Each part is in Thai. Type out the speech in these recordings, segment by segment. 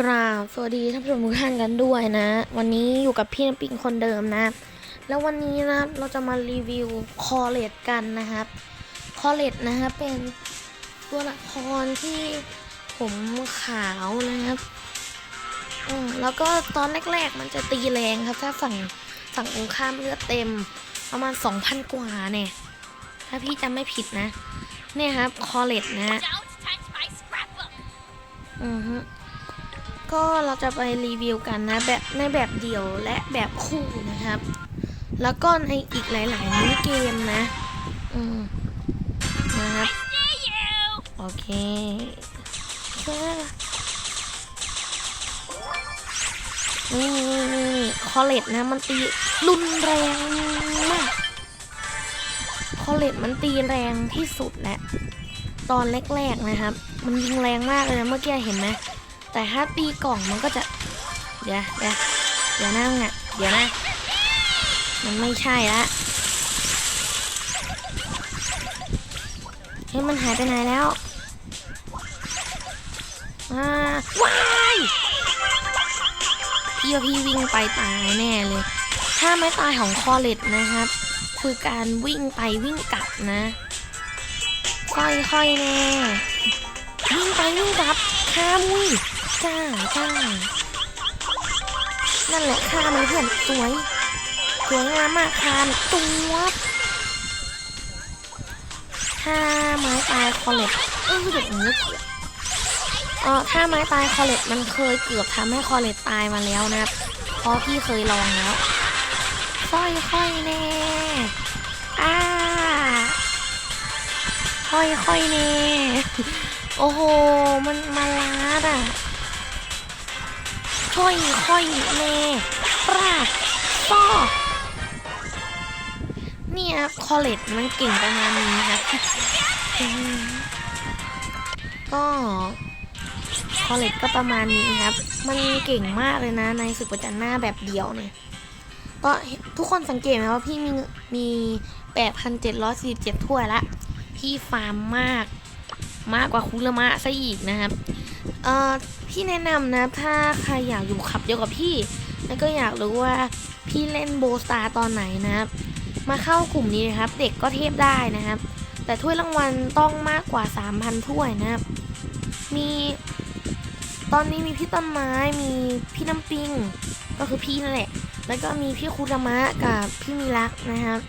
กราบสวัสดีท่านผู้ชมทุกท่านกันด้วยนะ วันนี้อยู่กับพี่น้ำปิงคนเดิมนะ แล้ววันนี้นะเราจะมารีวิวคอเลตกันนะครับคอเลตนะครับเป็นตัวละครที่ผมขาวนะครับอืมแล้วก็ตอนแรกๆมันจะตีแรงครับ ถ้าฝั่งฝั่งตรงข้ามเลือดเต็ม ประมาณ2,000กว่าเนี่ย ถ้าพี่จำไม่ผิดนะ เนี่ยครับคอเลตนะอือฮึ ก็เราจะไปรีวิวกันนะแบบในแบบเดี่ยวและแบบคู่นะครับ แล้วก็ในอีกหลายๆมินิเกมนะ อืมนะครับโอเคเชื่อนี่นี่นี่คอเลตนะ มันตีรุนแรงมาก คอเลตมันตีแรงที่สุดแหละตอนแรกๆนะครับ มันยิงแรงมากเลยนะเมื่อกี้เห็นไหม แต่ถ้าตีกล่องมันก็จะ เดี๋ยวเดี๋ยวเดี๋ยวนั่งอะ เดี๋ยวนะ มันไม่ใช่ละเฮ้ยมันหายไปไหนแล้วอ่าว้ายพี่ว่าพี่วิ่งไปตายแน่เลย ถ้าไม่ตายของคอเลตนะครับ คือการวิ่งไปวิ่งกลับนะ ค่อยๆแน่วิ่งไปวิ่งกลับข้ามวิ่ง จ้าจ้านั่นแหละข้ามเลยเพื่อนสวยสวยงามมากคามตัวถ้าไม้ตายคอเล็ตเออเด็กนี้เออถ้าไม้ตายคอเล็ตมันเคยเกือบทำให้คอเล็ตตายมาแล้วนะครับเพราะพี่เคยลองแล้ว ค่อยๆแน่อ้าค่อยๆแน่ โอ้โห มันมาลาดอะ ค่อยค่อยๆแน่ปราดก็เนี่ยคอเลตมันเก่งประมาณนี้ครับก็คอเลตก็ประมาณนี้ครับ มันเก่งมากเลยนะในศึกประจันหน้าแบบเดียวเนี่ยก็ทุกคนสังเกตไหมว่าพี่มีมี8,747ถ้วยละ พี่ฟาร์มมาก มากกว่าคุรมะซะอีกนะครับ เออพี่แนะนำนะ ถ้าใครอยากอยู่ขับเดียวกับพี่ แล้วก็อยากรู้ว่าพี่เล่นโบสตาร์ตอนไหนนะครับ มาเข้ากลุ่มนี้นะครับ เด็กก็เทพได้นะครับ แต่ถ้วยรางวัลต้องมากกว่า 3,000ถ้วยนะครับ มีตอนนี้มีพี่ต้นไม้มีพี่น้ำปิง ก็คือพี่นั่นแหละ แล้วก็มีพี่คุรมะกับพี่มิรักนะครับ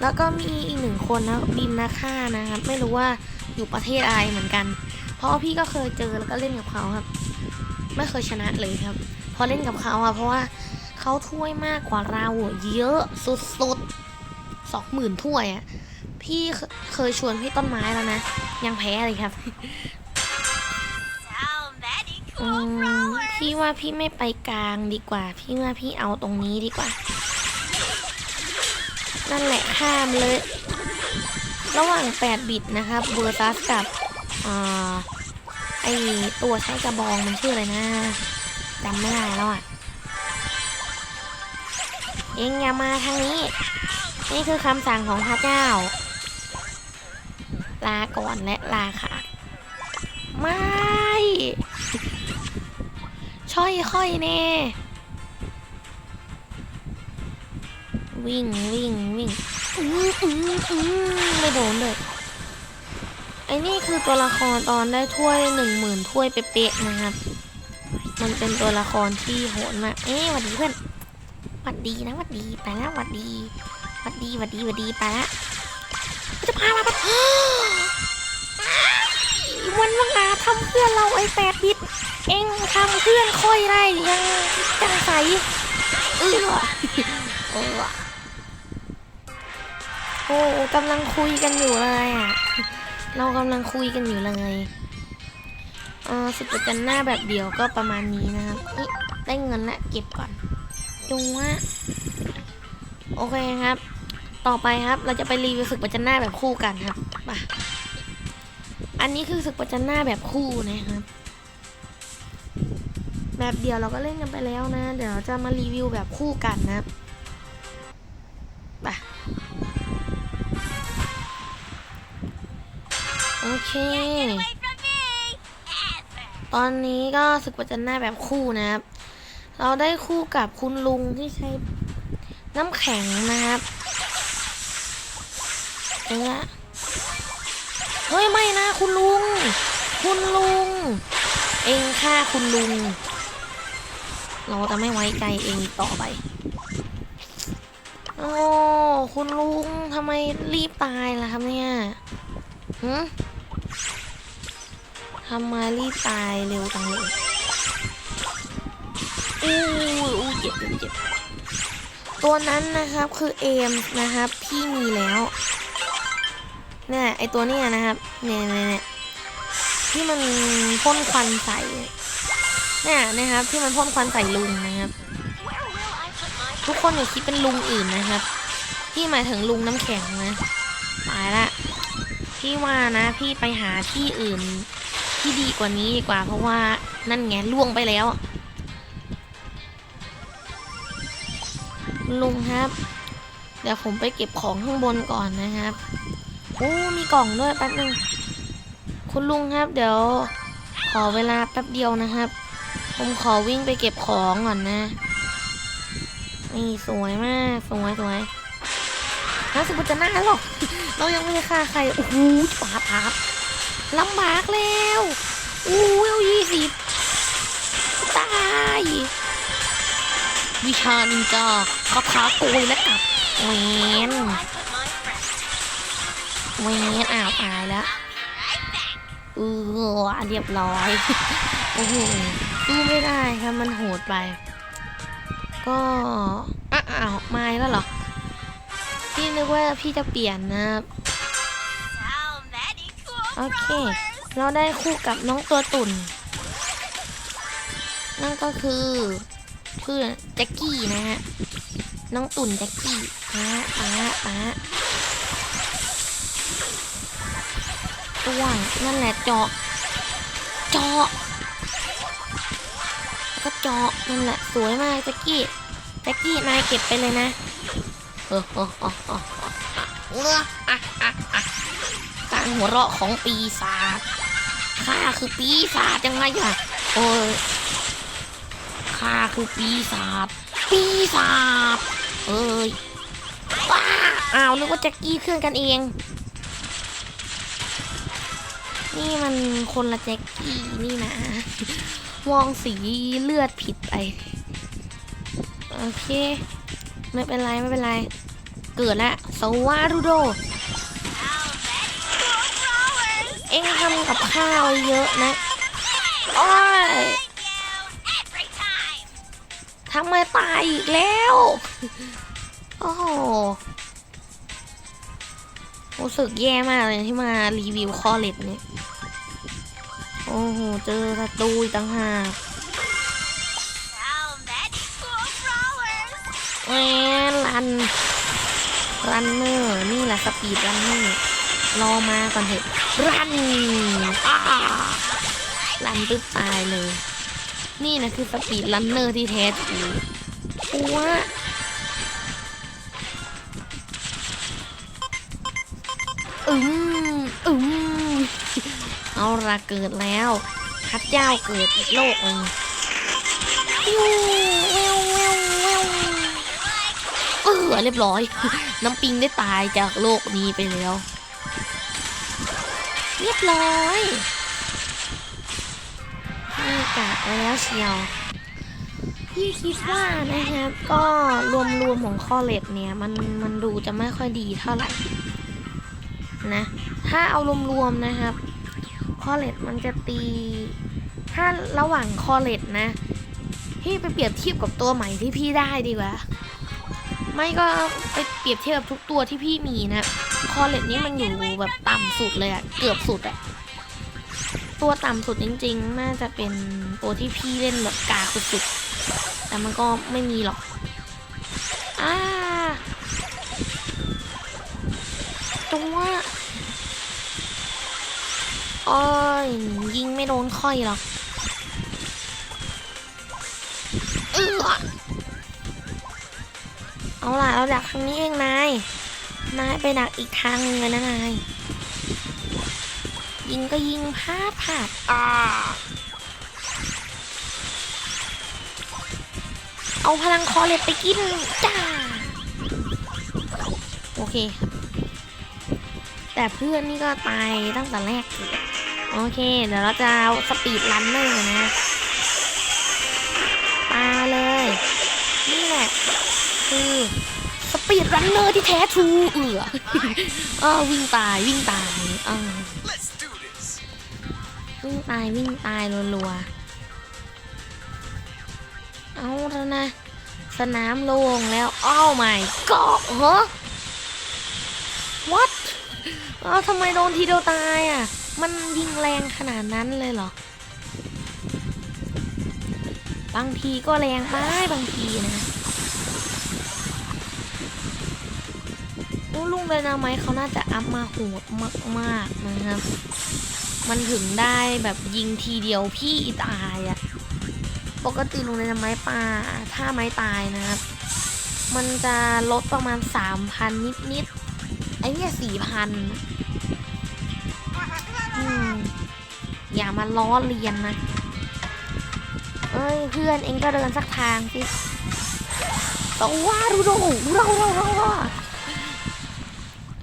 แล้วก็มีอีกหนึ่งคนนะบินนาค่านะครับ ไม่รู้ว่าอยู่ประเทศอะไรเหมือนกัน เพราะว่าพี่ก็เคยเจอแล้วก็เล่นกับเขาครับ ไม่เคยชนะเลยครับ พอเล่นกับเขาอะเพราะว่าเขาถ้วยมากกว่าเราเยอะสุดๆสองหมื่นถ้วยอะพี่เคยชวนพี่ต้นไม้แล้วนะ ยังแพ้เลยครับอื cool ม rollers! พี่ว่าพี่ไม่ไปกลางดีกว่า พี่ว่าพี่เอาตรงนี้ดีกว่า นั่นแหละข้ามเลย ระหว่าง 8 บิตนะครับเวอร์ซัสกับ อ่าไอตัวใช้กระบองมันชื่ออะไรนะจำไม่ได้แล้วอะเองอย่ามาทางนี้ นี่คือคำสั่งของพระเจ้า ลาก่อนและลาค่ะ ไม่ ช่อยค่อยแน่ วิ่งวิ่งวิ่งอืมอืมอืมไม่โดนเลย ไอ้นี่คือตัวละครตอนได้ถ้วยหนึ่งหมื่นถ้วยเป๊ะๆนะครับ มันเป็นตัวละครที่โหดมาก เอ๊ะหวัดดีเพื่อนหวัดดีนะหวัดดีไปล้วหวัดดีหวัดดีหวัดดีหวัดดีไปละจะพามาปะวันว่างาทำเพื่อนเราไอ้แปดบิตเองทำเพื่อนค่อยได้ยังจังใสเออเออโอ้กำลังคุยกันอยู่เลยอะ เรากำลังคุยกันอยู่เลยเออสุดประจันหน้าแบบเดียวก็ประมาณนี้นะครับได้เงินละเก็บก่อนจุงวะโอเคครับ ต่อไปครับเราจะไปรีวิวศึกประจันหน้าแบบคู่กันครับไปอันนี้คือศึกประจันหน้าแบบคู่นะครับ แบบเดียวเราก็เล่นกันไปแล้วนะ เดี๋ยวเราจะมารีวิวแบบคู่กันนะไป เค ตอนนี้ก็ศึกประจันหน้าแบบคู่นะครับ เราได้คู่กับคุณลุงที่ใช้น้ำแข็งนะครับเอ๊ะเฮ้ยไม่นะคุณลุง คุณลุง เองฆ่าคุณลุง เราจะไม่ไว้ใจเองต่อไปโอ้คุณลุงทำไมรีบตายล่ะครับเนี่ยหืม ทำไมรีตายเร็วจังเลยอู้อู้เจ็บเจ็บเจ็บตัวนั้นนะครับคือเอมนะครับ พี่มีแล้วเนี่ยไอตัวนี้นะครับเนี่ยเนี่ยเนี่ยที่มันพ่นควันใส่เนี่ยนะครับ ที่มันพ่นควันใส่ลุงนะครับ ทุกคนอย่าคิดเป็นลุงอื่นนะครับพี่หมายถึงลุงน้ำแข็งนะตายละพี่ว่านะ พี่ไปหาที่อื่น ที่ดีกว่านี้ดีกว่าเพราะว่านั่นไงล่วงไปแล้ว ลุงครับ เดี๋ยวผมไปเก็บของข้างบนก่อนนะครับโอ้มีกล่องด้วยแป๊บนึงคุณลุงครับ เดี๋ยว ขอเวลาแป๊บเดียวนะครับ ผมขอวิ่งไปเก็บของก่อนนะนี่สวยมากสวยสวยน่าสุดจะน่าหรอก เรายังไม่ได้ฆ่าใครโอ้โหปาบปาบ ลำบากแล้วอู้เวลยี่สิบตาย วิชานินจาคาถาโกยและกลับเวนเวนอ้าวตายแล้วเออเรียบร้อยโอ้โหสู้ไม่ได้ครับมันโหดไป ก็อ้าวไม่แล้วเหรอ พี่นึกว่าพี่จะเปลี่ยนนะครับ โอเค เราได้คู่กับน้องตัวตุ่น นั่นก็คือเพื่อนแจ็กกี้นะฮะ น้องตุ่นแจ็กกี้ป้าป้าป้าตัวนั่นแหละเจาะ เจาะ ก็เจาะนั่นแหละสวยมากแจ็กกี้แจ็กกี้นายเก็บไปเลยนะเออเออเออเออเอออะอะอะ การหัวเราะของปีศาจข้าคือปีศาจยังไงล่ะโอ้ยข้าคือปีศาจปีศาจเอ้ยว้าอ้าวนึกว่าแจ็กกี้เพื่อนกันเอง นี่มันคนละแจ็กกี้นี่นะมองสีเลือดผิดไป โอเค ไม่เป็นไร ไม่เป็นไร เกิดละสวารุโด เอ็งทำกับข้าวเยอะนะโอ้ยทำไมตายอีกแล้ว โอ้โหรู้สึกแย่มากเลยที่มารีวิวคอเล็ตเนี่ย โอ้โห เจอศัตรูต่างหากแอนรัน รันเนอร์ นี่แหละสปีดรันเนอร์ รอมาก่อนเถอะรันอ้ารันปึ๊บตายเลย นี่นะคือสปีดรันเนอร์ที่แท้ทรูปัวอืมอืมเอาละเกิดแล้วพัดเจ้าเกิดอีกโลกหนึ่งปิ้วเววเววเววเออเรียบร้อย น้ำปิงได้ตายจากโลกนี้ไปแล้ว รียบร้อยนี่กะไว้แล้วเชียว พี่คิดว่านะครับ ก็รวมๆของคอเลตเนี่ยมันมันดูจะไม่ค่อยดีเท่าไหร่นะ ถ้าเอารวมๆนะครับ คอเลตมันจะตี ถ้าระหว่างคอเลตนะ พี่ไปเปรียบเทียบกับตัวใหม่ที่พี่ได้ดีกว่า ไม่ก็ไปเปรียบเทียบกับทุกตัวที่พี่มีนะ คอเลตนี้มันอยู่แบบต่ำสุดเลยอะเกือบสุดอะตัวต่ำสุดจริง ๆ น่าจะเป็นตัวที่พี่เล่นแบบกาสุดๆแต่มันก็ไม่มีหรอกอ่าตัวโอ้ยยิงไม่โดนค่อยหรอกเออเอาล่ะเราดักทางนี้เองนาย นายไปหนักอีกทางนึงเลยนะนาย ยิงก็ยิงพลาดพลาดอาเอาพลังคอเล็ดไปกินจ้า โอเค แต่เพื่อนนี่ก็ตายตั้งแต่แรก โอเค เดี๋ยวเราจะสปีดรันเลยนะ รันเนอร์ที่แท้ทรูเอือเออวิ่งตายวิ่งตายเออ Let's do this. วิ่งตายวิ่งตายรัวๆเอาแล้วนะ สนามโล่งแล้วอ้าวไม่ก็เหรอ what อ้าวทำไมโดนทีเดียวตายอะ มันยิงแรงขนาดนั้นเลยเหรอ บางทีก็แรงไปบางทีนะ ลุงเลยนะไมเขาน่าจะอัพมาโหดมากๆนะครับ มันถึงได้แบบยิงทีเดียวพี่ตายอะ่ะ ปกติลุงเลยนะไม้ปลาถ้าไม้ตายนะครับ มันจะลดประมาณสามพันนิดๆ ไอ้เนี่ยสี่พันอย่ามาล้อเลียนนะ เอ้ยเพื่อนเองก็เดินสักทางสิต้องว่าดูดูเราเราเราเราเอ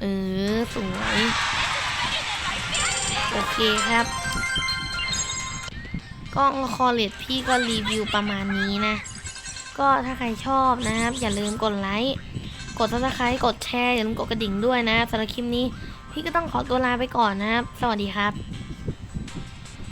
อสวยโอเคครับกล้องคอเลตพี่ก็รีวิวประมาณนี้นะ ก็ถ้าใครชอบนะครับ อย่าลืมกดไลค์กดซับสไครต์กดแชร์อย่าลืมกดกระดิ่งด้วยนะสำหรับคลิปนี้ พี่ก็ต้องขอตัวลาไปก่อนนะครับ สวัสดีครับ